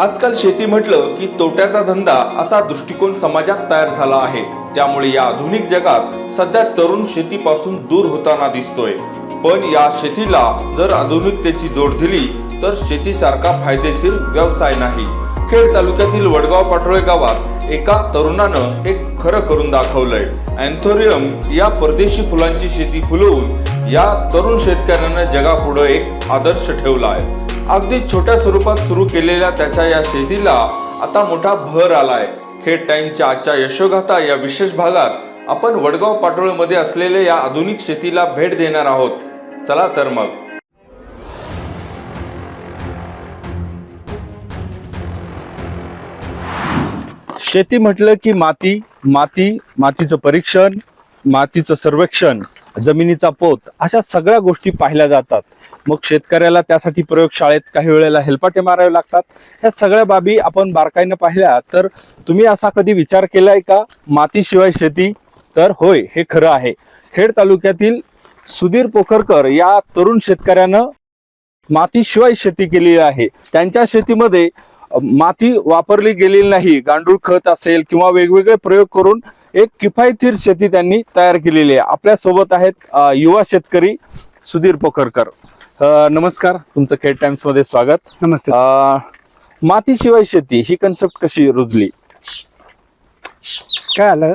आजकाल शेती म्हटलं की तोट्याचा धंदा असा दृष्टिकोन समाजात तयार झाला आहे. त्यामुळे या आधुनिक जगात सध्या तरुण शेतीपासून दूर होताना दिसतोय. पण या शेतीला जर आधुनिकतेची जोड दिली तर शेतीसारखा फायदेशीर व्यवसाय नाही. खेड तालुक्यातील वडगाव पाटोळे गावात एका तरुणानं हे खरं करून दाखवलंय. अँथोरियम या परदेशी फुलांची शेती फुलवून या तरुण शेतकऱ्यानं जगापुढे एक आदर्श ठेवला आहे अगदी छोट्या स्वरूपात सुरू केलेल्या त्याच्या या शेतीला आता मोठा भर आलाय. खेड टाइमच्या आजच्या यशोगाथा या विशेष भागात आपण वडगाव पाटोळमध्ये असलेल्या या आधुनिक शेतीला भेट देणार आहोत. चला तर मग. शेती म्हटलं की माती माती मातीचं परीक्षण मातीचं सर्वेक्षण जमिनीचा पोत अशा सगळ्या गोष्टी पाहिल्या जातात. मग शेतकऱ्याला त्यासाठी प्रयोगशाळेत काही वेळेला हेलपाटे मारावे लागतात. या सगळ्या बाबी आपण बारकाईनं पाहिल्या तर तुम्ही असा कधी विचार केलाय का? मातीशिवाय शेती तर होय हे खरं आहे. खेड तालुक्यातील सुधीर पोखरकर या तरुण शेतकऱ्यानं मातीशिवाय शेती केलेली आहे. त्यांच्या शेतीमध्ये माती वापरली गेलेली नाही. गांडूळ खत असेल किंवा वेगवेगळे प्रयोग करून एक किफायतशीर शेती त्यांनी तयार केलेली आहे. आपल्यासोबत आहेत युवा शेतकरी सुधीर पोखरकर. नमस्कार. तुमचं खेड टाइम्समध्ये स्वागत. नमस्ते. मातीशिवाय शेती ही कन्सेप्ट कशी रुजली? काय आलं?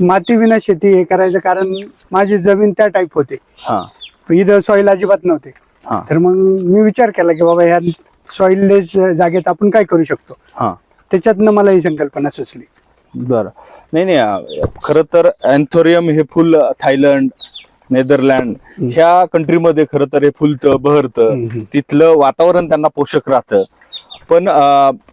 माती विना शेती हे करायचं कारण माझी जमीन त्या टाईप होते. हा. इथं सॉईल अजिबात नव्हते. तर मग मी विचार केला की बाबा ह्या सॉइललेस जागेत आपण काय करू शकतो? हा. त्याच्यातनं मला ही संकल्पना सुचली. बरं नाही नाही खरं तर अँथोरियम हे फुल थायलंड नेदरलँड. ह्या कंट्रीमध्ये खरं तर हे फुलतं बहरतं. तिथलं वातावरण त्यांना पोषक राहतं पण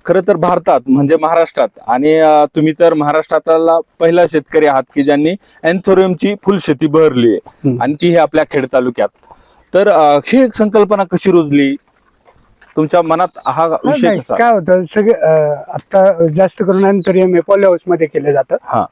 खरं तर भारतात म्हणजे महाराष्ट्रात आणि तुम्ही तर महाराष्ट्रातला पहिला शेतकरी आहात की ज्यांनी अँथोरियमची फुल शेती बहरली आहे. आणि ती हे आपल्या खेड तालुक्यात तर ही एक संकल्पना कशी रुजली तुमच्या मनात हा विषय नाही, कसा? काय होतं सगळे अं, आता जास्त करून अँथोरियम हे पॉली हाऊसमध्ये केलं जातं. हा.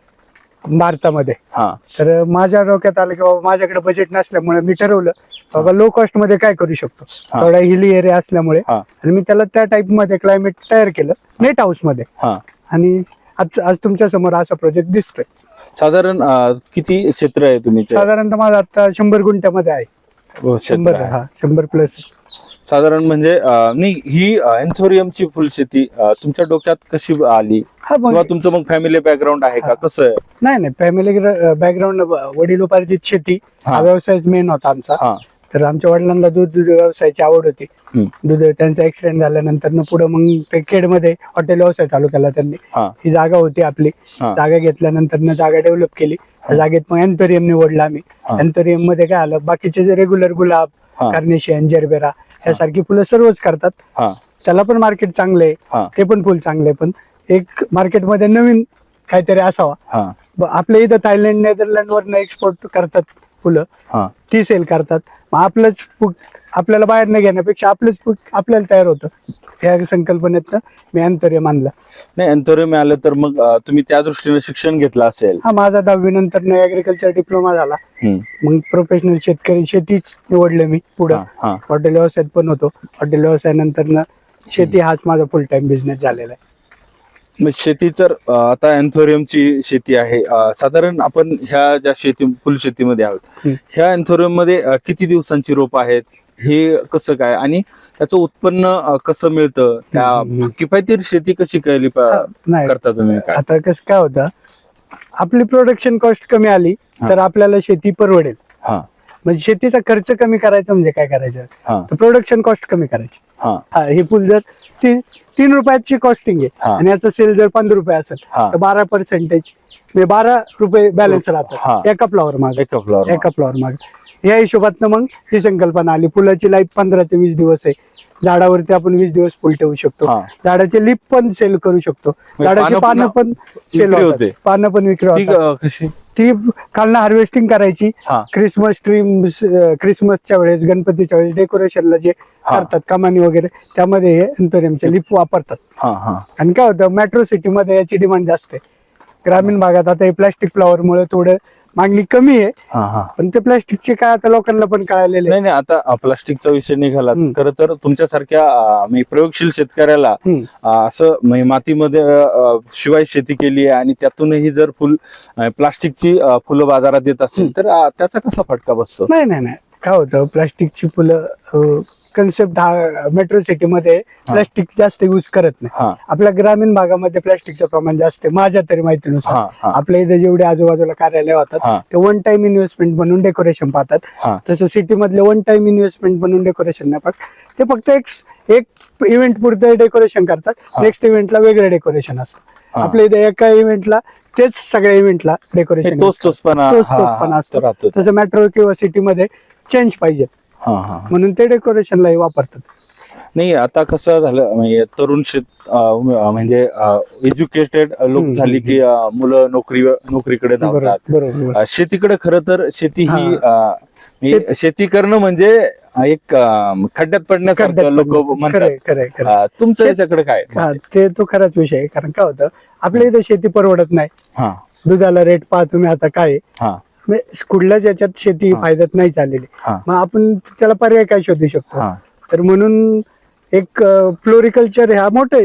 भारतामध्ये. हा. तर माझ्या डोक्यात आलं की बाबा माझ्याकडे बजेट नसल्यामुळे मी ठरवलं बाबा लो कॉस्टमध्ये काय करू शकतो? हा. थोडा हिली एरिया असल्यामुळे. हा. आणि मी त्याला त्या टाईपमध्ये क्लायमेट तयार केलं नेट हाऊसमध्ये. हा. आणि आज आज तुमच्यासमोर असा प्रोजेक्ट दिसतोय. साधारण अ, किती क्षेत्र आहे तुम्ही? साधारणतः माझा आता शंभर गुंठ्यामध्ये आहे. हो, शंभर. हा शंभर प्लस साधारण म्हणजे नाही ही अँथोरियमची फुलशेती तुमच्या डोक्यात कशी आली? हा किंवा तुमचं मग फॅमिली बॅकग्राऊंड आहे का. कसं आहे? नाही नाही फॅमिली बॅकग्राऊंड वडिलोपार्जित शेती हा. व्यवसाय मेन होता आमचा. तर आमच्या वडिलांना दूध दूध व्यवसायाची आवड होती. दूध त्यांचा ऍक्सिडेंट झाल्यानंतर पुढे मग ते खेडमध्ये हॉटेल व्यवसाय चालू केला त्यांनी. हा. जागा होती आपली. जागा घेतल्यानंतर जागा डेव्हलप केली. जागेत मग अँथोरियम निवडला आम्ही. अँथोरियममध्ये काय आलं? बाकीचे जे रेग्युलर गुलाब. कार्नेशियन जरबेरा यासारखी फुलं सर्वच करतात. हा. त्याला पण मार्केट चांगलं आहे ते पण फुल चांगले आहे. पण एक मार्केटमध्ये नवीन काहीतरी असावा. हा. आपल्या इथं थायलंड नेदरलँड वरनं एक्सपोर्ट करतात फुलं. हा. ती सेल करतात. मग आपलंच आपल्याला बाहेर न घेण्यापेक्षा आपलंच आपल्याला तयार होतं. या संकल्पनेतनं मी अँथोरियम आणला नाही अँथोरियम आलं तर मग अ, तुम्ही त्या दृष्टीने शिक्षण घेतलं असेल. हा माझा दहावी नंतर ऍग्रिकल्चर डिप्लोमा झाला. हम्म. मग प्रोफेशनल शेतकरी शेतीच निवडलं मी पुढं. हा, हा. हॉटेल व्यवसायात पण होतो. हॉटेल व्यवसायानंतर शेती हाच माझा फुल टाइम बिझनेस झालेला आहे. मग शेती तर अ, आता अँथोरियमची शेती आहे. अ, साधारण आपण ह्या ज्या शेती फुलशेतीमध्ये आहोत हम्म. ह्या अँथोरियममध्ये अ, किती दिवसांची रोप आहेत? हे कसं काय? आणि त्याचं उत्पन्न कसं मिळतं? त्या. किफायतीर शेती कशी केली करता तुम्ही आता कसं काय होतं? आपली प्रोडक्शन कॉस्ट कमी आली. तर आपल्याला शेती परवडेल. म्हणजे शेतीचा खर्च कमी करायचा म्हणजे काय करायचं? तर प्रोडक्शन कॉस्ट कमी करायची. हा. फुल जर ती तीन रुपयाची कॉस्टिंग आहे. आणि याचं सेल जर पंधरा रुपये असेल. तर बारा पर्सेंटेज म्हणजे बारा रुपये बॅलन्स. राहतात. एका फ्लॉवर मागे. एका फ्लॉवर मागे. या हिशोबातनं मग ही संकल्पना आली. फुलाची लाईफ पंधरा ते वीस दिवस आहे. झाडावरती आपण वीस दिवस फुल ठेवू शकतो. झाडाचे लिप पण सेल करू शकतो. म्हणजे झाडाची पानं पण सेल होते. पानं पण विक्री ती कशी? खालनं हार्वेस्टिंग करायची. क्रिसमस ट्री क्रिसमसच्या वेळेस गणपतीच्या वेळेस डेकोरेशनला जे. करतात कमानी वगैरे त्यामध्ये हे अँथोरियमचे लिप वापरतात. आणि काय होतं मेट्रो सिटीमध्ये याची डिमांड जास्त आहे. ग्रामीण भागात आता हे प्लास्टिक फ्लॉवरमुळे थोडं मागणी कमी आहे. हा हा. पण ते प्लास्टिकचे काय आता लोकांना पण कळालेले नाही नाही आता प्लास्टिकचा विषय निघाला. हम्म. खरं तर तुमच्यासारख्या अ, म्हणजे प्रयोगशील शेतकऱ्याला हम्म. अ, असं म्हणजे मातीमध्ये अ, शिवाय शेती केली आहे आणि त्यातूनही जर फुल अ, प्लास्टिकची अ, फुलं बाजारात येत असेल तर अ, त्याचा कसा फटका बसतो? नाही नाही नाही. काय होतं प्लास्टिकची फुलं कन्सेप्ट हा मेट्रो सिटीमध्ये प्लास्टिक जास्त यूज करत नाही. आपल्या ग्रामीण भागामध्ये प्लास्टिकचं प्रमाण जास्त आहे. माझ्या तरी माहितीनुसार आपल्या इथे जेवढे आजूबाजूला कार्यालय होतात ते वन टाइम इन्व्हेस्टमेंट म्हणून डेकोरेशन पाहतात. तसं सिटी मधले वन टाइम इन्व्हेस्टमेंट म्हणून डेकोरेशन नाही पाहत. ते फक्त एक एक इव्हेंट पुरतं डेकोरेशन करतात. नेक्स्ट इव्हेंटला वेगळं डेकोरेशन असतं. आपल्या इथे एका इव्हेंटला तेच सगळ्या इव्हेंटला डेकोरेशन तोच तोचपणा तोच तोचपणा असतो. तसं मेट्रो किंवा सिटीमध्ये चेंज पाहिजे. हा हा. म्हणून ते डेकोरेशनलाही वापरतात. नाही आता कसं झालं म्हणजे तरुण शेत म्हणजे एज्युकेटेड लोक झाली की अं, मुलं नोकरी नोकरीकडे धावतात. बरोबर. बरोबर. अं, शेतीकडे खरं तर शेती ही. अं, शेती करणं म्हणजे एक अं, खड्ड्यात पडण्यासारखं लोक. म्हणतात. खरंय खरंय खरंय. अं, तुमचं याच्याकडे काय हा ते तो खराच विषय आहे कारण काय होतं आपल्या इथे शेती परवडत नाही. हा. दुधाला रेट पहा तुम्ही आता काय आहे. हा. म्हणजे कुठल्याच याच्यात शेती. फायद्यात नाही चाललेली हा मग आपण त्याला पर्याय काय शोधू शकतो हा तर म्हणून एक फ्लोरिकल्चर हा मोठा.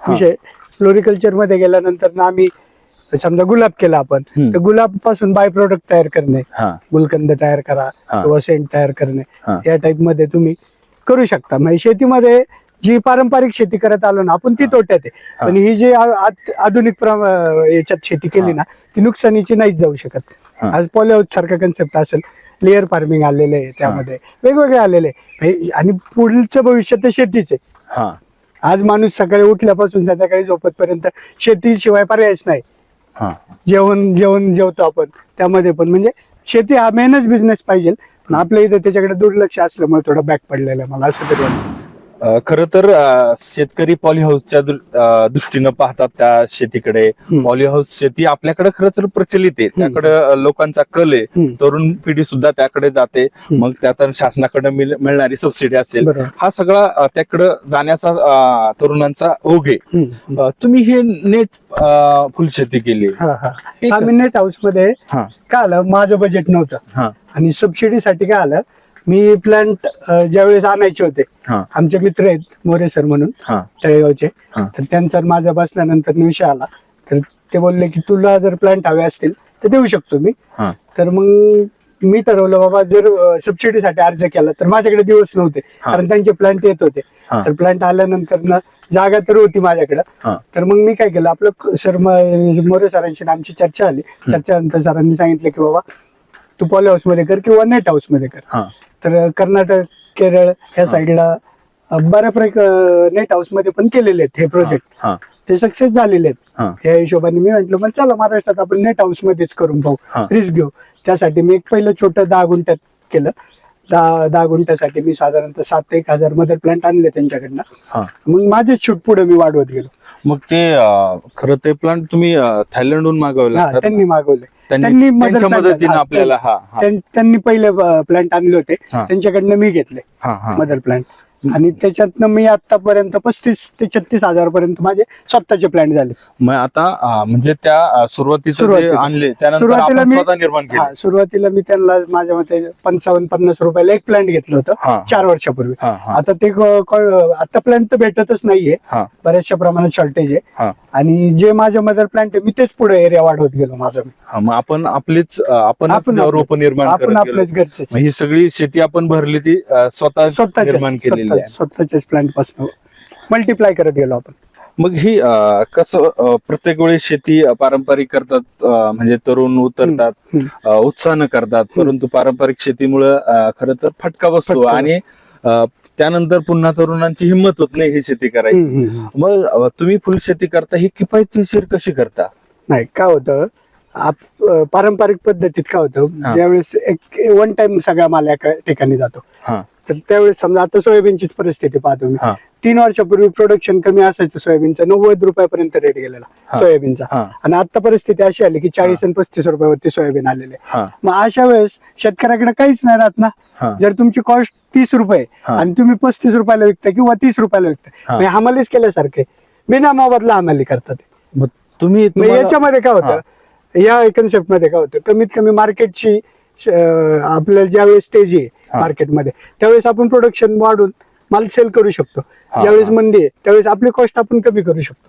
विषय फ्लोरिकल्चरमध्ये गेल्यानंतर ना आम्ही समजा गुलाब केला आपण हम्म. तर गुलाबपासून बाय प्रोडक्ट तयार करणे हा गुलकंद तयार करा हा. किंवा सेंट तयार करणे. या टाईपमध्ये तुम्ही करू शकता म्हणजे शेतीमध्ये जी पारंपरिक शेती करत आलो ना आपण ती तोट्यात आहे हा. पण ही जी आ- आत- आधुनिक प्रम- याच्यात शेती केली. ना ती नुकसानीची नाहीच जाऊ शकत. आज पॉलिहाऊस सारखा कन्सेप्ट असेल. लेअर फार्मिंग आलेले आहे त्यामध्ये. वेगवेगळे आलेले आणि पुढचं भविष्य तर शेतीचे हा. आज माणूस सकाळी उठल्यापासून संध्याकाळी झोपतपर्यंत शेतीशिवाय पर्यायच नाही. जेवण जेवण जेवतो आपण. त्यामध्ये पण म्हणजे शेती हा मेनच बिझनेस पाहिजे. पण आपल्या इथे त्याच्याकडे दुर्लक्ष असल्यामुळे थोडं बॅक पडलेलं मला असं तरी वाटतं. खरं तर शेतकरी पॉलिहाऊसच्या दृष्टीनं पाहतात त्या शेतीकडे. पॉलिहाऊस शेती आपल्याकडे खरं तर प्रचलित आहे. त्याकडे लोकांचा कल आहे. तरुण पिढी सुद्धा त्याकडे जाते. मग त्यात शासनाकडे मिळ- मिळणारी सबसिडी असेल. हा सगळा त्याकडे जाण्याचा तरुणांचा ओघ आहे. तुम्ही हे नेट फुलशेती केली. हा हा. हे आम्ही नेट हाऊसमध्ये काय आलं? माझं बजेट नव्हतं. आणि सबसिडीसाठी काय आलं? मी प्लांट ज्यावेळेस आणायचे होते हा. आमचे मित्र आहेत मोरे सर म्हणून हा. तळेगावचे. हा. तर त्यांचा माझा बसल्यानंतर विषय आला. तर ते बोलले की तुला जर प्लांट हवे असतील तर देऊ शकतो मी. हा. तर मग मी ठरवलं बाबा जर सबसिडीसाठी अर्ज केला तर माझ्याकडे दिवस नव्हते हा. कारण त्यांचे प्लांट येत होते. हा. तर प्लांट आल्यानंतर ना जागा तर होती माझ्याकडे. हा. तर मग मी काय केलं आपलं क- सर म- मोरे सरांशी ना आमची चर्चा आली. चर्चेनंतर सरांनी सांगितलं की बाबा तू पॉली हाऊसमध्ये कर किंवा नेट हाऊसमध्ये कर. हा. तर कर्नाटक केरळ ह्या साईडला बऱ्यापैकी नेट हाऊसमध्ये पण केलेले आहेत हे प्रोजेक्ट ते सक्सेस झालेले आहेत. या हिशोबाने मी म्हंटल मग चला महाराष्ट्रात आपण नेट हाऊस मध्येच करून. पाहू. रिस्क घेऊ. त्यासाठी मी एक पहिलं छोटं दहा गुंठ्यात केलं. दहा दहा गुंठ्यासाठी मी साधारणतः सात एक हजार मदर प्लांट आणले त्यांच्याकडनं. मग माझे शूट पुढे मी वाढवत गेलो. मग ते खरं ते प्लांट तुम्ही थायलंडहून मागवले. त्यांनी मागवले. त्यांनी त्यांनी त्यांच्या plant- मदतीने हा, आपल्याला हा हा. त्यां- त्यांनी पहिले प्लांट आणले होते. हा. त्यांच्याकडनं मी घेतले हा हा. मदर प्लांट आणि त्याच्यातनं मी आतापर्यंत पस्तीस ते छत्तीस हजार पर्यंत माझे स्वतःचे प्लांट झाले. मग आता अं, म्हणजे त्या सुरुवातीला. आणले त्यानंतर सुरुवातीला आपण मी- स्वतः निर्माण हा सुरुवातीला मी त्यांना माझ्या मते पंचावन्न पन्नास रुपयाला एक प्लांट घेतलं होतं हा. चार वर्षापूर्वी. हा हा. आता ते क- क- आता प्लांट तर भेटतच नाहीये. हा. बऱ्याचशा प्रमाणात शॉर्टेज आहे. आणि जे माझे मदर प्लांट आहे मी तेच पुढे एरिया वाढवत गेलो माझं. मी. हा, मग आपण आपलीच अं, आपण आपण रोप निर्माण आपण करत गेलो. आपल्याच घरचे मग ही सगळी शेती आपण भरली ती अं, स्वतः निर्माण केलेली स्वतः आहे स्वतःच्याच प्लांटपासून मल्टिप्लाय करत गेलो आपण मग ही अं, कसं अं, प्रत्येक वेळी शेती अं, पारंपरिक करतात अं, म्हणजे तरुण उतरतात. अं, उत्साहानं करतात परंतु पारंपरिक शेतीमुळे खरं तर फटका बसतो फटका. आणि अं, त्यानंतर पुन्हा तरुणांची हिंमत होत नाही ही शेती करायची हम्म, हम्म, हम्म. मग अं, तुम्ही फुलशेती करता ही किफायतशीर कशी करता नाही काय होतं आप- अं, पारंपरिक पद्धतीत काय होतं हा. ज्यावेळेस एक वन टाइम सगळा माल एका ठिकाणी जातो हा तर त्यावेळेस समजा आता सोयाबीनचीच परिस्थिती पाहतो मी. हा. तीन वर्षापूर्वी प्रोडक्शन कमी असायचं सोयाबीनचं नव्वद रुपयापर्यंत रेट गेलेला हा. सोयाबीनचा. हा. आणि आता परिस्थिती अशी आली की चाळीस आणि पस्तीस रुपयावरती सोयाबीन आलेले हा. मग अशा वेळेस शेतकऱ्याकडे काहीच नाही राहत ना. हा. जर तुमची कॉस्ट तीस रुपये हा. आणि तुम्ही पस्तीस रुपयाला विकता किंवा तीस रुपयाला विकता हा. म्हणजे हमालीच केल्यासारखे बिना मोबदला हमाली करतात. मग तुम्ही मग तुम्हाला- याच्यामध्ये काय हा. होतं? या कन्सेप्टमध्ये काय होतं? कमीत कमी मार्केटची आपल्याला ज्यावेळेस स्टेज आहे. मार्केटमध्ये त्यावेळेस आपण प्रोडक्शन वाढून माल सेल करू शकतो. ज्यावेळेस. मंदी आहे त्यावेळेस आपली कॉस्ट आपण कमी करू शकतो.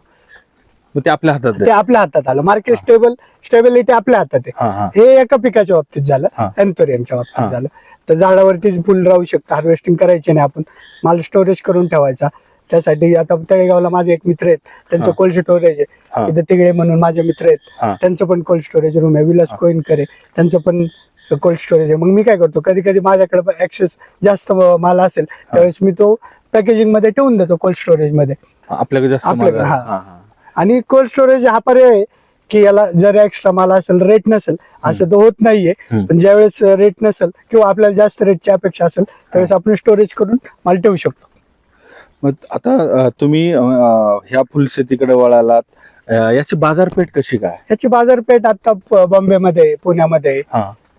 ते आपल्या हातात ते. आपल्या हातात आलं. मार्केट स्टेबल स्टेबिलिटी आपल्या हातात आहे. हा एका पिकाच्या बाबतीत झालं. अँथोरियमच्या. बाबतीत झालं. तर झाडावरतीच फुल राहू शकतं हार्वेस्टिंग करायचे नाही आपण माल स्टोरेज करून ठेवायचा. त्यासाठी आता तळेगावला माझे एक मित्र आहेत. त्यांचं. कोल्ड स्टोरेज आहे. तिकडे म्हणून माझे मित्र. आहेत. त्यांचं पण कोल्ड स्टोरेज रूम आहे. विलास कोईनकर आहे. त्यांचं पण कोल्ड स्टोरेज आहे मग मी काय करतो? कधी कधी माझ्याकडे ऍक्सेस जास्त माल असेल त्यावेळेस मी तो पॅकेजिंगमध्ये ठेवून देतो कोल्ड स्टोरेजमध्ये. आपल्याकडे जास्त. हा. आणि कोल्ड स्टोरेज हा पर्याय आहे की याला जर एक्स्ट्रा माल असेल रेट नसेल असं तर होत नाहीये. पण ज्यावेळेस रेट नसेल किंवा आपल्याला जास्त रेटची अपेक्षा असेल त्यावेळेस आपण स्टोरेज करून माल ठेवू शकतो. मग आता तुम्ही ह्या फुलशेतीकडे वळालात. याची बाजारपेठ कशी काय? याची बाजारपेठ आता बॉम्बेमध्ये पुण्यामध्ये.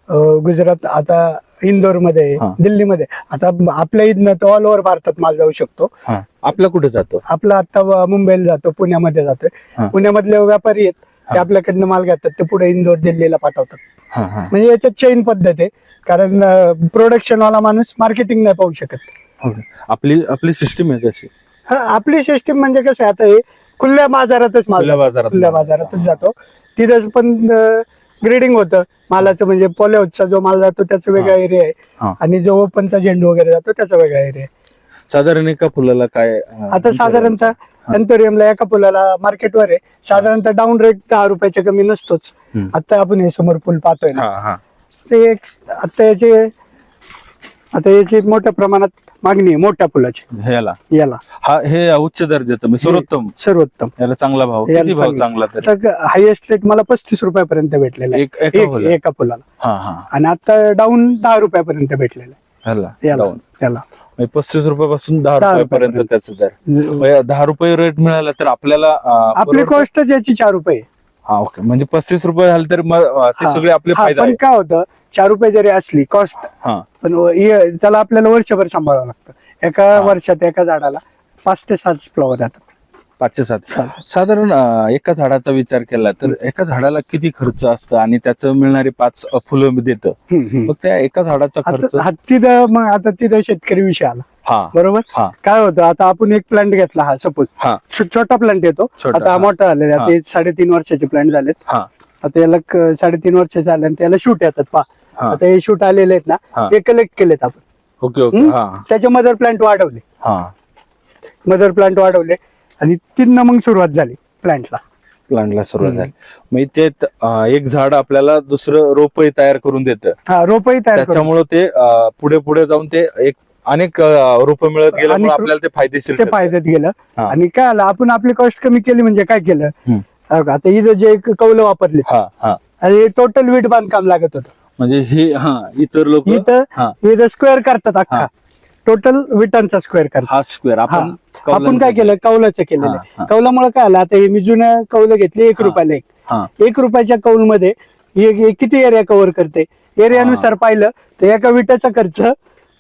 गुजरात आता इंदोरमध्ये हा. दिल्लीमध्ये आता आपल्या इथनं तर ऑल ओव्हर भारतात माल जाऊ शकतो हा आपला कुठे जातो आपला आता व- मुंबईला जातो पुण्यामध्ये जातोय हा. पुण्यामधले व्यापारी आहेत ते हा. आपल्याकडनं माल घेतात ते पुढे इंदोर दिल्लीला पाठवतात हा हा म्हणजे याच्यात चैन पद्धत आहे कारण प्रोडक्शन वाला माणूस मार्केटिंग नाही पाहू शकत ओके. आपली आपली सिस्टीम आहे कशी हा, आपली सिस्टीम म्हणजे कसं आहे आता हे खुल्या बाजारातच माल खुल्या. बाजारात. बाजारातच जातो तिथंच पण ग्रेडिंग होतं. मालाचं म्हणजे पोलेओचा जो माल जातो त्याचा वेगळा एरिया आहे. हा. आणि जो ओपनचा झेंडू वगैरे जातो त्याचा वेगळा एरिया आहे. साधारण एका फुलाला काय अं, आता साधारणतः अँथोरियमला एका फुलाला मार्केटवर आहे. साधारणतः डाऊन रेट दहा रुपयाच्या कमी नसतोच. हम्म. आता आपण हे समोर फुल पाहतोय ना. हा हा. ते एक आता याचे आता याची मोठ्या प्रमाणात मागणी आहे मोठ्या फुलाची. ह्याला? याला. हा हे उच्च दर्जाचं म्हणजे सर्वोत्तम. सर्वोत्तम. याला चांगला भाव. याला किती भाव चांगला. तरी? हायएस्ट रेट मला पस्तीस रुपयापर्यंत भेटलेला आहे. एक एका एक- फुला एका फुलाला. हा हा. आणि आता डाऊन दहा रुपयापर्यंत भेटलेला ह्याला याला म्हणजे पस्तीस रुपयापासून दहा दहा रुपयापर्यंत रुपयापर्यंत. त्याचं दर. म्हणजे दहा रुपये रेट मिळाला तर आपल्याला अं, आपली परवडतं? कॉस्टच याची चार रुपये. हा ओके. म्हणजे पस्तीस रुपये झाले तर मग अं, ते हा. सगळे आपले हा, फायदा पण आहे काय होतं चार रुपये जरी असली कॉस्ट हा. पण व- हे- त्याला आपल्याला वर्षभर सांभाळावं लागतं. एका. वर्षात एका झाडाला पाच ते सात फ्लॉवर येतात पाचशे सात. सात. साधारण अं, एका झाडाचा विचार केला तर एका झाडाला किती खर्च असतं आणि त्याचं मिळणारी पाच अं, फुलं देतं? हम्म, हम्म. मग त्या एका झाडाचा खर्च? आता तिथं मग आता तिथं शेतकरी विषय आला. हा. बरोबर? हा. काय होतं आता आपण एक प्लांट घेतला हा सपोज हा. छोटा प्लांट येतो. छोटा, आता हा. मोठा झालेला हा. ते साडेतीन वर्षाचे प्लांट झालेत. हा. आता याला क- साडेतीन वर्ष झाले आणि त्याला शूट येतात पा हा. आता हे शूट आलेले आहेत हा. ना ते कलेक्ट केलेत आपण. Okay okay. हम्म? त्याचे मदर प्लांट वाढवले. हा. मदर प्लांट वाढवले आणि तिथनं मग सुरुवात झाली प्लांटला प्लांटला सुरुवात हम्म. झाली. मग ते त- अं, एक झाड आपल्याला दुसरं रोपही तयार करून देतं. हा रोपही तयार करून त्याच्यामुळे ते अं, पुढे पुढे जाऊन ते एक अनेक रोप मिळत गेल्यामुळे अनेक आपल्याला ते फायदेशीर ते ठरतं. फायद्यात गेलं. हा. आणि काय आलं? आपण आपली कॉस्ट कमी केली म्हणजे काय केलं? हम्म. अगं, आता इथं जे एक कौलं वापरले हा हा. आणि टोटल वीट बांधकाम लागत होतं. म्हणजे हे हा इतर लोक इथं हा. इथं स्क्वेअर करतात हा. अख्खा टोटल विटांचा स्क्वेअर करतात. हा स्क्वेअर हा. आपण काय केलं? कौलाचं केलेलं हा, हा. आहे कौलामुळे काय आलं? आता हे मी जुनं कौलं घेतली एक हा. रुपयाला एक. हा. एक रुपयाच्या कौलमध्ये हे- हे किती एरिया कव्हर करते? एरियानुसार पाहिलं तर एका विटाचा खर्च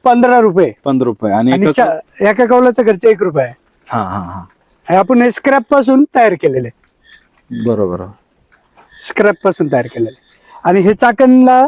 पंधरा रुपये. पंधरा रुपये. आणि आणि एका- चा- एका कौलाचा खर्च एक रुपये. आहे. हा हा हा. हे आपण हे स्क्रॅपपासून तयार केलेले बरोबर. स्क्रॅपपासून तयार केलेले आणि हे चाकणला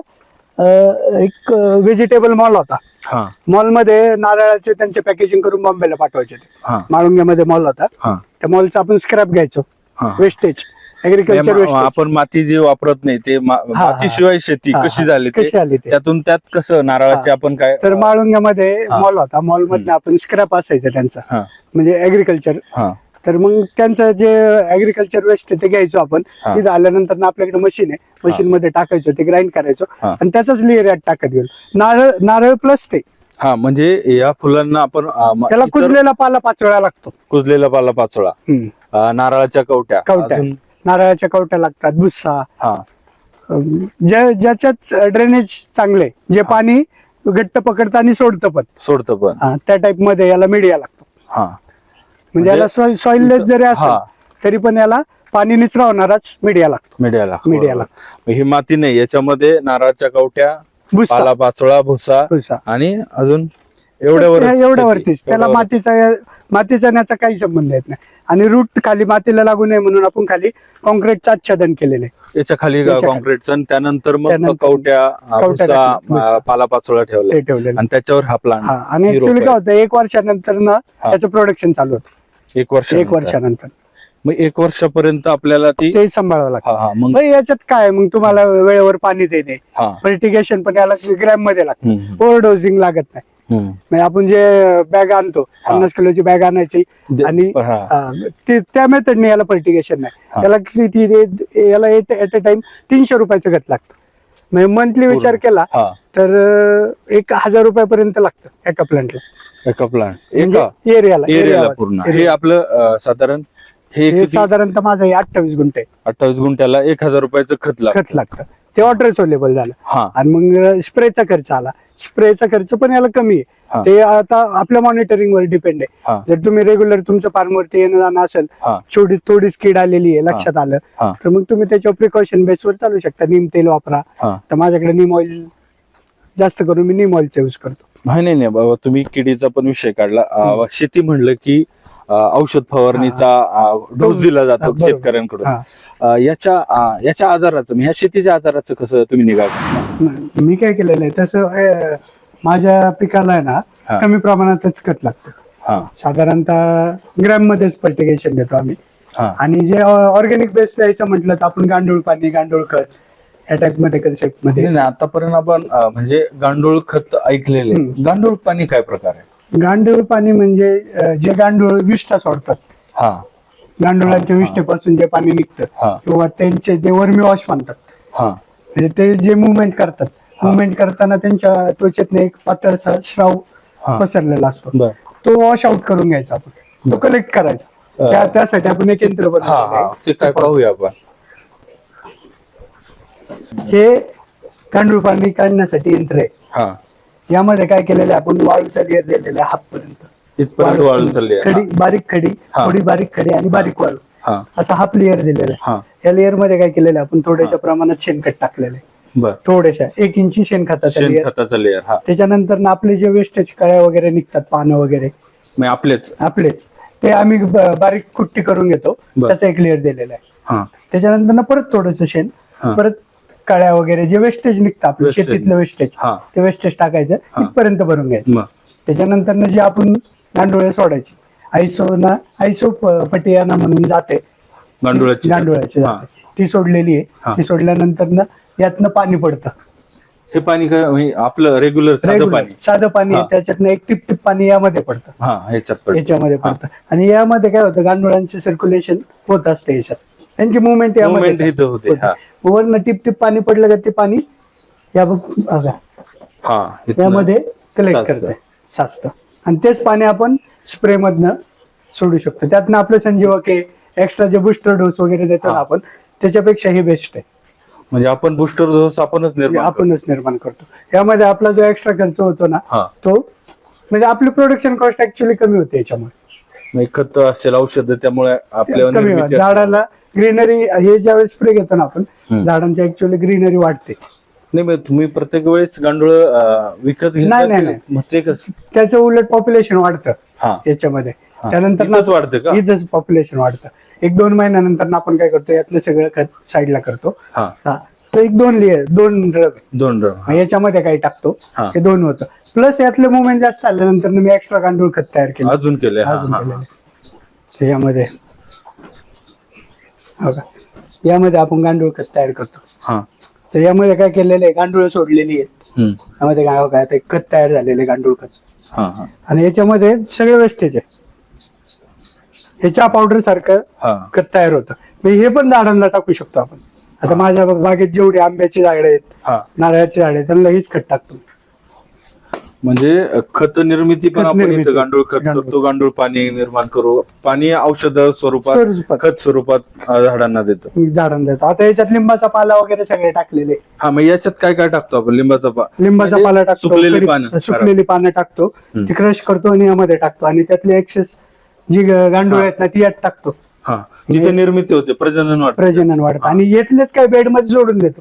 अं, एक व्हेजिटेबल मॉल होता. हा. मॉलमध्ये नारळाचे त्यांचे पॅकेजिंग करून बॉम्बेला पाठवायचे ते. हा. माळुंग्यामध्ये मॉल होता. हा. त्या मॉलचा आपण स्क्रॅप घ्यायचो. हा. वेस्टेज ऍग्रिकल्चर वेस्टेज आपण माती जी वापरत नाही ते मा- हा. मातीशिवाय शेती हा, कशी हा. झाली ते कशी आली ते? त्यातून त्यात कसं नारळाचे आपण काय तर माळुंग्यामध्ये हा. मॉल होता. मॉल मधनं आपण स्क्रॅप असायचं त्यांचा. हा. म्हणजे ऍग्रिकल्चर हा. तर मग त्यांचं जे ऍग्रिकल्चर वेस्ट ते घ्यायचो आपण. हा. तिथं आल्यानंतर ना आपल्याकडे मशीन आहे. मशीन मध्ये टाकायचो ते ग्राइंड करायचो. हा. आणि त्याचाच लेअर टाकत गेलो. नारळ नारळ प्लस ते. हा म्हणजे या फुलांना आपण अ, म- त्याला इतर कुजलेला पाला पाचोळा लागतो. कुजलेला पाला पाचोळा. हम्म. अ, नारळाच्या कवट्या. कवट्या. अजून? नारळाच्या कवट्या लागतात भुस्सा. हा. अं, ज्या ज्याच्यात ड्रेनेज चांगले जे पाणी घट्ट पकडतं आणि सोडतं पण. सोडतं पण. हा, त्या टाइपमध्ये याला मीडिया लागतो. हा. म्हणजे याला सॉइल लेस जरी असेल हा. तरी पण याला पाणी निचरा होणाराच मीडिया लागतो मीडियाला मीडियाला. बरोबर. ही माती नाही याच्यामध्ये नारळाच्या कवट्या पाला पाचोळा भुसा भुस्सा आणि अजून एवढ्यावर एवढ्यावरतीच. त्याला मातीचा मातीचा ण्याचा काही संबंध येत नाही. आणि रूट खाली मातीला लागू नये म्हणून आपण खाली कॉन्क्रीटचं आच्छादन केलेलं आहे. याच्या खाली याच्या खाली. कॉन्क्रीटचं आणि त्यानंतर मग त्यानंतर कवट्या कवट्या भुसा, टाकल्या, भुसा. पालापाचोळा ठेवला ते ठेवलेलं. आणि त्याच्यावर हा प्लांट हा. आणि ही काय होतं एक वर्षानंतर ना त्याचं प्रोडक्शन चालू होतं. एक वर्ष एक वर्षानंतर. मग एक वर्षापर्यंत आपल्याला ती ते सांभाळावं लागतं. हा मग मग याच्यात काय? मग तुम्हाला वेळेवर पाणी देणे हा. फर्टिगेशन पण याला ग्रॅममध्ये लागतं. हम्म, ओव्हर डोसिंग लागत नाही. हम्म. म्हणजे आपण जे बॅग आणतो पन्नास किलोची बॅग आणायची दे- आणि हा. हा, ते- त्या मेथडने याला फर्टिगेशन नाही. हा. याला किती ते- याला एट अ टाइम तीनशे रुपयाचं खत लागतं. म्हणजे मंथली विचार केला हा. तर अं, एक हजार रुपयापर्यंत लागतं एका प्लांटला एका प्लांट म्हणजे एका एरियाला एरियाला पूर्ण. हे आपलं अं, साधारण हे हे किती? साधारणतः माझं हे अठ्ठावीस गुंठे. अठ्ठावीस गुंठ्याला एक हजार रुपयाचं खत लागतं. खत लागतं. ते वॉटर सोलेबल झालं. हा. आणि मग स्प्रेचा खर्च आला. स्प्रेचा खर्च पण याला कमी हा. आहे ते आता आपल्या मॉनिटरिंग वर डिपेंड हा. आहे जर तुम्ही रेग्युलर तुमच्या फार्मवरती येणं जाणं असेल हा. छोटी थोडी स्कीड आलेली आहे लक्षात आलं हा. तर मग तुम्ही त्याच्यावर प्रिकॉशन बेसवर चालू शकता. नीम तेल वापरा. हा. तर माझ्याकडे नीम ऑइल जास्त करून मी नीम ऑइलचा यूज करतो. नाही नाही नाही. बाबा तुम्ही किडीचा पण विषय काढला. अं, शेती म्हणलं की अं, औषध फवारणीचा डोस दिला जातो बरोबर. शेतकऱ्यांकडून. हा. अं, याच्या अं, याच्या आजाराचं ह्या शेतीच्या आजाराचं कसं तुम्ही निगा करता? मी काय केलेलं आहे तसं अं, माझ्या पिकाला आहे ना. कमी प्रमाणातच खत लागतं. हा. साधारणतः ग्रॅम मध्येच फर्टिगेशन देतो आम्ही. हा. आणि जे ऑर्गॅनिक बेस द्यायचं म्हटलं तर आपण गांडूळ पाणी गांडूळ खत टाइपमध्ये कन्सेप्टमध्ये? नाही आतापर्यंत आपण अं, म्हणजे गांडूळ खत ऐकलेले हम्म. गांडूळ पाणी काय प्रकार आहे? गांडूळ पाणी म्हणजे अं, जे गांडूळ विष्ठा सोडतात. हा. गांडुळांच्या विष्ठेपासून जे पाणी निघतं हा. किंवा त्यांचे ते वर्मी वॉश म्हणतात हा. म्हणजे ते जे मुवमेंट करतात. मुवमेंट करताना त्यांच्या त्वचेतने एक पातळसा स्राव हा. पसरलेला असतो. बर. तो वॉश आउट करून घ्यायचा आपण. तो कलेक्ट करायचा. अं. त्या- त्यासाठी आपण एक यंत्र हा बनवलेलं हा आहे. ते काय पाहूया आपण? हे गांडूळ पाणी काढण्यासाठी यंत्र आहे. हा. यामध्ये काय केलेलं आहे आपण वाळूचा लेअर दिलेला आहे हातपर्यंत. इथपर्यंत वाळू चालली आहे. खडी बारीक खडी हा. थोडी बारीक खडी आणि बारीक वाळू. हा. असा हाफ लेअर दिलेला आहे. हा. या लेअरमध्ये काय केलेलं आहे आपण थोड्याशा प्रमाणात शेणखत टाकलेलं आहे. बर. थोड्याशा एक इंची शेणखताचा शेण लेअर हा. त्याच्यानंतर ना आपले जे वेस्टेज कळ्या वगैरे निघतात पानं वगैरे. मग आपलेच. आपलेच. ते आम्ही ब- बारीक कुट्टी करून घेतो. बर. त्याचा एक लेअर दिलेला आहे. हा. त्याच्यानंतर ना परत थोडस शेण. हा. परत कळ्या वगैरे जे वेस्टेज निघतं आपलं Wastage. शेतीतलं वेस्टेज हा ते वेस्टेज टाकायचं हा. इथपर्यंत भरून घ्यायचं मग त्याच्यानंतर ना जे आपण गांडोळे सोडायची आयसो ना आयसो प- पटियाना म्हणून जाते गांडुळाची गांडोळाची हा. जाते ती सोडलेली हा. आहे ती सोडल्यानंतर ना यातनं पाणी पडतं हे पाणी काय म्हणजे आपलं रेग्युलर साधं Regular. पाणी साधं पाणी हा. आहे त्याच्यातनं एक टिप टिप पाणी यामध्ये पडतं हा ह्याच्यात पडतं. याच्यामध्ये हा. पडतं आणि यामध्ये काय होतं गांडोळांचे सर्क्युलेशन होत असते याच्यात त्यांची मुवमेंट Movement यामध्ये इथं होते हा वरनं टिप टिप पाणी पडलं का ते पाणी या बघ- हा इथनं. यामध्ये कलेक्ट साचतं. करते साचतं आणि तेच पाणी आपण स्प्रे मधनं सोडू शकतो त्यातनं आपलं संजीवक एक्स्ट्रा जे बुस्टर डोस वगैरे देतो ना हा. आपण त्याच्यापेक्षा हे बेस्ट आहे म्हणजे आपण बुस्टर डोस आपणच निर्माण करतो. आपणच निर्माण करतो यामध्ये आपला जो एक्स्ट्रा खर्च होतो ना हा तो म्हणजे आपली प्रोडक्शन कॉस्ट ऍक्च्युली कमी होते याच्यामुळे खत असेल औषध त्यामुळे आपल्या कमी निर्मिती. झाडाला ग्रीनरी हे ज्यावेळेस स्प्रे घेतो ना आपण. झाडांची ऍक्च्युअली ग्रीनरी वाढते. नाही मग तुम्ही प्रत्येक वेळेस गांडूळ विकत घेता नाही, नाही, की- नाही. मग ते कसं त्याचं उलट पॉप्युलेशन वाढतं हा. याच्यामध्ये. हा. त्यानंतर इथंच वाढतं का? इथंच पॉप्युलेशन वाढतं. एक दोन महिन्यानंतर ना आपण काय करतो यातलं सगळं खत साईडला करतो. हा. हा. तर एक दोन लेअर दोन ड्रग दोन मग याच्यामध्ये काही टाकतो. हा. हे दोन होतं. प्लस यातलं मुवमेंट जास्त आल्यानंतर मी एक्स्ट्रा गांडूळ खत तयार केलं. अजून केले हा अजून हा केलेलं त्याच्यामध्ये हो का? यामध्ये आपण गांडूळ खत तयार करतो. हा. तर यामध्ये काय केलेलं आहे? गांडूळ सोडलेली आहेत. हम्म. यामध्ये काय काय ते खत तयार झालेले गांडूळ खत. हा हा. आणि याच्यामध्ये सगळं वेस्टेज आहे. हे चहा पावडर सारखं हा. खत तयार होतं. म्हणजे हे पण झाडांना टाकू शकतो आपण. आता माझ्या बागेत जेवढी आंब्याची झाडं आहेत हा. नारळाची झाडं आहेत त्यांना हेच खत टाकतो म्हणजे खत निर्मिती पण खत आपण निर्मिती. इथं गांडूळ खत गांडूळ. करतो गांडूळ. पाणी निर्माण करू. पाणी औषध स्वरूपात स्वरूपात. खत स्वरूपात अं, झाडांना देतो. झाडांना देतो. आता याच्यात लिंबाचा पाला वगैरे सगळे टाकलेले. हा मग याच्यात काय काय टाकतो आपण? लिंबाचा पा लिंबाचा म्हणजे पाला टाकतो सुकलेली कढी- पानं सुकलेली पानं टाकतो. हम्म. ती क्रश करतो आणि यामध्ये टाकतो. आणि त्यातली एक्सेस जी ग- गांडूळ आहेत ना ती यात टाकतो. हा. तिथे निर्मिती होते प्रजनन वाढत. प्रजनन वाढतं. आणि यातलेच काय बेडमध्ये जोडून देतो.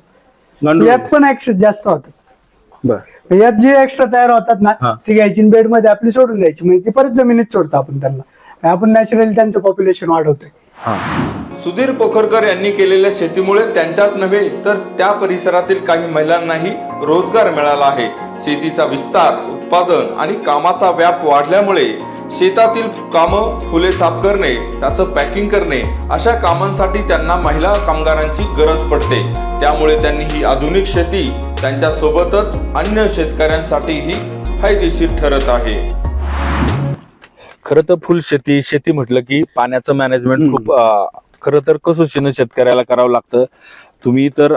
गांडूळ. यात पण ऍक्सेस जास्त होतं. बर. यात जे एक्स्ट्रा तयार होतात ना. ती घ्यायची बेडमध्ये आपली सोडून द्यायची. म्हणजे ती परत जमिनीत सोडतो आपण त्यांना. आपण नॅचरली त्यांचं पॉप्युलेशन वाढवतोय. हा. सुधीर पोखरकर यांनी केलेल्या शेतीमुळे त्यांच्याच नव्हे तर त्या परिसरातील काही महिलांनाही रोजगार मिळाला आहे. शेतीचा विस्तार उत्पादन आणि कामाचा व्याप वाढल्यामुळे शेतातील कामं फुले साफ करणे त्याचं पॅकिंग करणे अशा कामांसाठी त्यांना महिला कामगारांची गरज पडते. त्यामुळे त्यांनी ही आधुनिक शेती त्यांच्या सोबतच अन्य शेतकऱ्यांसाठीही फायदेशीर ठरत आहे. खरं तर फुल शेती शेती म्हटलं की पाण्याचं मॅनेजमेंट. खूप खरं तर कसोशीनं शेतकऱ्याला करावं लागतं तुम्ही तर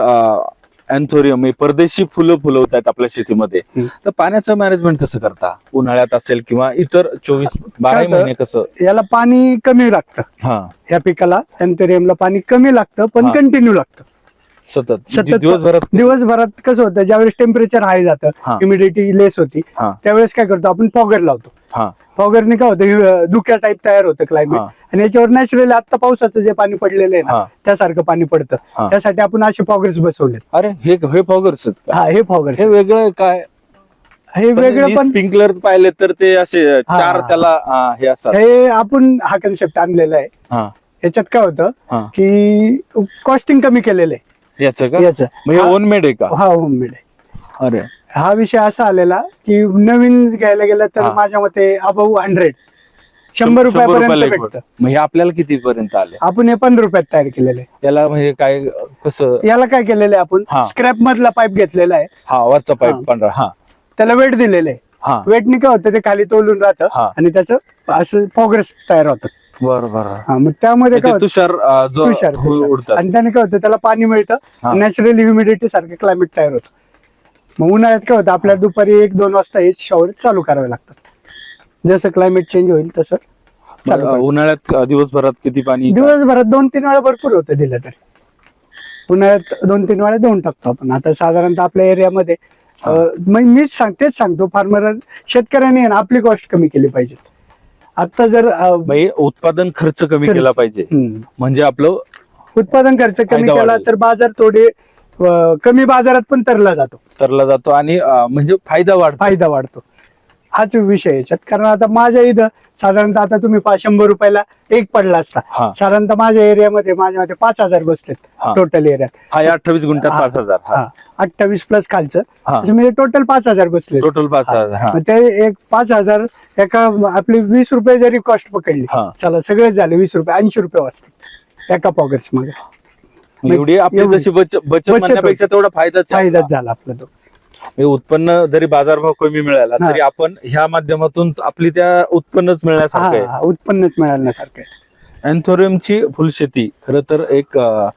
अँथोरियम हे परदेशी फुलं फुलवतायत आपल्या शेतीमध्ये. तर पाण्याचं मॅनेजमेंट कसं करता उन्हाळ्यात असेल किंवा इतर चोवीस बारा? महिने कसं याला पाणी कमी लागतं हा या पिकाला एंथेरियमला पाणी कमी लागतं पण. कंटिन्यू लागतं सतत. सतत. दिवसभरात दिवसभरात कसं होतं ज्यावेळेस टेम्परेचर हाय जातं हा. ह्युमिडिटी लेस होती हा. त्यावेळेस काय करतो आपण फॉगर लावतो. हा. फॉगरने काय होतं हि- धुक्या टाईप तयार होतं क्लायमेट हा. आणि याच्यावर नॅचरली आता पावसाचं जे पाणी पडलेलं आहे हा. ना त्यासारखं पाणी पडतं. त्यासाठी आपण असे फॉगर्स बसवले अरे हे हे फॉगर्स आहेत का? हा हे फॉगर्स हे वेगळं काय? हे वेगळं पण स्प्रिंकलर पाहिले तर ते असे चार हा. त्याला हा, हे असतात. हे आपण हा कन्सेप्ट आणलेला आहे. हा. याच्यात काय होतं हा. की कॉस्टिंग कमी केलेलं याचं का? याचं. म्हणजे हा- ओन मेड आहे का? हा होममेड आहे. अरे. हा विषय असा आलेला की नवीन घ्यायला गेलं तर हा. माझ्या मते अबाऊ हंड्रेड शंभर रुपयापर्यंत एक भेटतं. बोट. मग हे आपल्याला किती पर्यंत आले? आपण हे पंधरा रुपयात तयार केलेलं आहे. याला म्हणजे काय कसं? याला काय केलेलं आहे आपण? हा. स्क्रॅप मधला पाईप घेतलेला आहे. हा वरचा हा. पाईप पांढरा. हा. त्याला वेट दिलेलं आहे. हा. वेटने काय होतं ते खाली तोलून राहतं हा. आणि त्याचं असं प्रोग्रेस तयार होतं. बर बर. हा मग त्यामध्ये काय होतं? तुषार अं, जो तुषार फुल तुषार. उडतात. आणि त्याने काय होतं? त्याला पाणी हा. मिळतं नॅचरली ह्युमिडिटी सारखं क्लायमेट तयार होतं. मग उन्हाळ्यात काय होतं? आपल्याला दुपारी एक दोन वाजता हे शॉवर चालू करावे लागतात. जसं क्लायमेट चेंज होईल तसं मग, चालू अं, करावं. उन्हाळ्यात अं, दिवसभरात किती पाणी दिवसभरात दोन तीन वेळा भरपूर होतं दिलं तरी. उन्हाळ्यात दोन तीन वेळा देऊन टाकतो आपण. आता साधारणतः आपल्या एरियामध्ये. मग मीच सांग तेच सांगतो. फार्मर शेतकऱ्यांनी आहे ना आपली कॉस्ट कमी केली पाहिजे. आता जर हे उत्पादन खर्च कमी खर्च. केला पाहिजे हम्म. म्हणजे आपलं उत्पादन खर्च कमी फायदा केला वाढेल. तर बाजार थोडे अं, कमी बाजारात पण तरला जातो तरला जातो आणि अं, म्हणजे फायदा वाढतो फायदा वाढतो हाच विषय याच्यात कारण आता माझ्या इथं साधारणतः आता तुम्ही पा शंभर रुपयाला एक पडला असता. हा. साधारणतः माझ्या एरियामध्ये माझ्या मध्ये पाच हजार बसलेत हा. टोटल एरियात. हा या अठ्ठावीस गुंठ्यात हा. पाच हजार हा. अठ्ठावीस प्लस खालचं. हा. असं म्हणजे टोटल पाच हजार बसले टोटल पाच हजार हा. मग ते एक पाच हजार एका आपली वीस रुपये जरी कॉस्ट पकडली हा. चला सगळेच झाले वीस रुपये ऐंशी रुपये वाचतात एका पॉकेट्समध्ये. एवढी आपली एवढी. जशी बचत बचत बचत म्हणण्यापेक्षा तेवढा फायदाच आहे फायदाच आपला. झाला आपला तो. म्हणजे उत्पन्न जरी बाजारभाव कमी मिळाला हा. तरी आपण ह्या माध्यमातून आपली त्या उत्पन्नच मिळण्यासारखं आहे हा उत्पन्नच मिळाल्यासारखं आहे. अँथोरियमची फुलशेती खरं तर एक अं,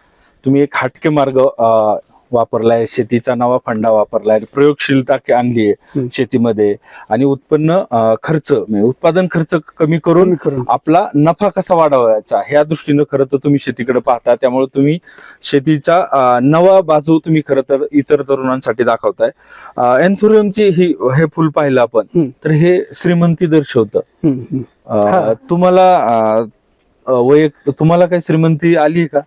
तुम्ही एक हटके मार्ग अं, वापरलाय शेतीचा नवा फंडा वापरलाय प्रयोगशीलता के- आणली आहे. शेतीमध्ये. आणि उत्पन्न खर्च म्हणजे उत्पादन खर्च कमी करून आपला नफा कसा वाढवायचा? ह्या दृष्टीनं खरं तर तुम्ही शेतीकडे पाहता त्यामुळे तुम्ही शेतीचा नवा बाजू तुम्ही खरं तर इतर तरुणांसाठी दाखवताय. अँथोरियमची ही हे फुल पाहिलं आपण. तर हे श्रीमंती दर्शवतं. तुम्हाला वैयक्तिक तुम्हाला काही श्रीमंती आली का?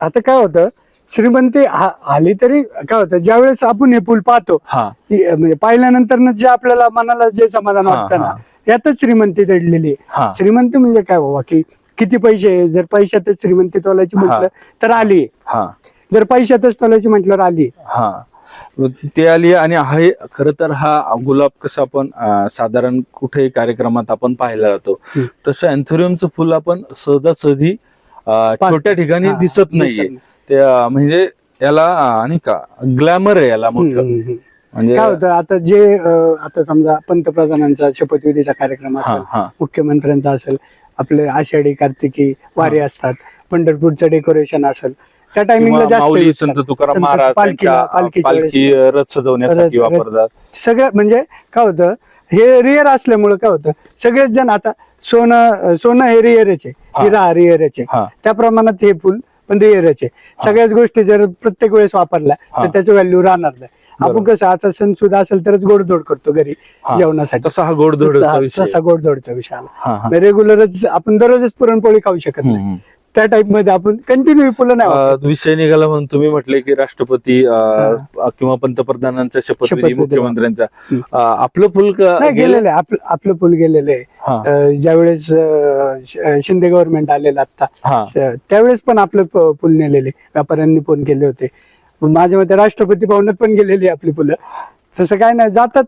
आता काय होतं श्रीमंती आली तरी काय होतं ज्यावेळेस आपण हे पूल पाहतो हा म्हणजे पाहिल्यानंतर जे आपल्याला मनाला जे समाधान हा, वाटतं ना हा. यातच श्रीमंती दडलेली आहे हा श्रीमंती म्हणजे काय बाबा की किती पैसे आहे? जर पैशातच श्रीमंती तोलायची हा. म्हटलं तर आली. हा जर पैशातच तोलायची म्हटल्यावर आली. हा ते आली आणि हे खर तर हा गुलाब कसं आपण अं, साधारण कुठेही कार्यक्रमात आपण पाहायला जातो हम्म. तसं अँथोरियमचं फुल आपण सहजासहजी अं, पाहतो. छोट्या ठिकाणी हा, दिसत नाहीये नाही. ते अं, म्हणजे याला अं, नाही का ग्लॅमर आहे याला मोठं हम्म, हम्म. म्हणजे काय होतं आता जे अं, आता समजा पंतप्रधानांचा शपथविधीचा कार्यक्रम हा असेल हा मुख्यमंत्र्यांचा असेल आपले आषाढी कार्तिकी वारी असतात पंढरपूरचं डेकोरेशन असेल त्या टायमिंगला किंवा जास्त माऊली संत. तुकाराम महाराज त्यांच्या पालखी. रथ सजवण्यासाठी रथ- रथ- वापरतात सगळं म्हणजे काय होतं हे रिअर असल्यामुळे काय होतं सगळेच जण आता सोनं सोनं हे रिअरच आहे हा. हिरा रिअरच आहे हा त्या प्रमाणात हे फुल पण रिअरच आहे सगळ्याच गोष्टी जर प्रत्येक वेळेस वापरल्या. तर त्याचं व्हॅल्यू राहणार नाही आपण. कसं आता सण सुद्धा असेल तरच गोडधोड करतो घरी. जेवणासाठी तसा हा गोडधोडचा विषय रेग्युलरच आपण दररोजच पुरणपोळी खाऊ शकत नाही. त्या टाइपमध्ये आपण कंटिन्यू फुलं नाही. अं, विषय निघाला म्हणून तुम्ही म्हटले की राष्ट्रपती अं, किंवा पंतप्रधानांच्या शपथविधी शपथविधी मुख्यमंत्र्यांचा. अं, आपलं फुल क- नाही गेलं? गेलेलं आहे. आपलं आपलं फुल गेलेलं आहे. हा. अं, ज्यावेळेस अं, श- शिंदे गव्हर्नमेंट आलेलं आता हा. श- त्यावेळेस पण आपलं प- फुल नेलेले व्यापाऱ्यांनी फोन केले होते. माझ्या मते राष्ट्रपती भवनात पण गेलेली आपली फुलं. तसं काय नाही जातात.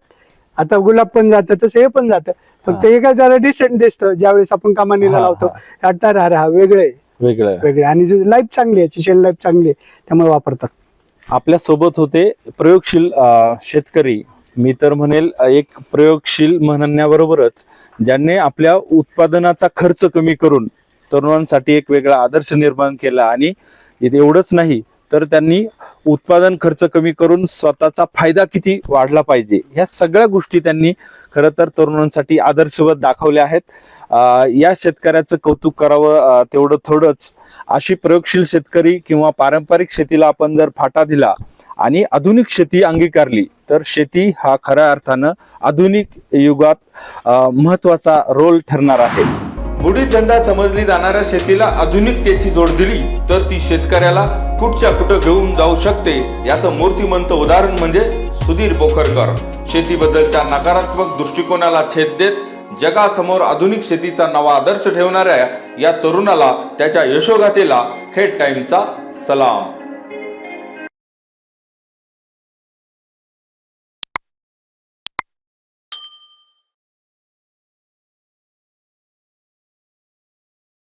आता गुलाब पण जातं तसं हे पण जातं. फक्त हे. काय जरा डिसेंट दिसतं. ज्यावेळेस आपण कामानीला हा, लावतो. अट्टार हा हा वेगळे आहे, वेगळं आहे. वेगळे. आणि लाईफ चांगली आहे शेल लाईफ चांगली आहे त्यामुळे वापरतात. आपल्यासोबत होते प्रयोगशील अं, शेतकरी. मी तर म्हणेल अं, एक प्रयोगशील म्हणण्याबरोबरच ज्यांनी आपल्या उत्पादनाचा खर्च कमी करून तरुणांसाठी एक वेगळा आदर्श निर्माण केला. आणि इथे एवढंच नाही तर त्यांनी उत्पादन खर्च कमी करून स्वतःचा फायदा किती वाढला पाहिजे? ह्या सगळ्या गोष्टी त्यांनी खरं तर तरुणांसाठी आदर्शवत दाखवले आहेत. या शेतकऱ्याचं कौतुक करावं तेवढं थोडंच. अशी प्रयोगशील शेतकरी किंवा पारंपरिक शेतीला आपण जर फाटा दिला आणि आधुनिक शेती अंगीकारली तर शेती हा खऱ्या अर्थानं आधुनिक युगात महत्त्वाचा रोल ठरणार आहे. बुडीत झंडा समजली जाणाऱ्या शेतीला आधुनिकतेची जोड दिली तर ती शेतकऱ्याला कुठच्या कुठं घेऊन जाऊ शकते याचं मूर्तिमंत उदाहरण म्हणजे सुधीर बोखरकर. शेतीबद्दलच्या नकारात्मक दृष्टिकोनाला छेद देत जगासमोर आधुनिक शेतीचा नवा आदर्श ठेवणाऱ्या या तरुणाला त्याच्या यशोगाथेला खेड टाइमचा सलाम.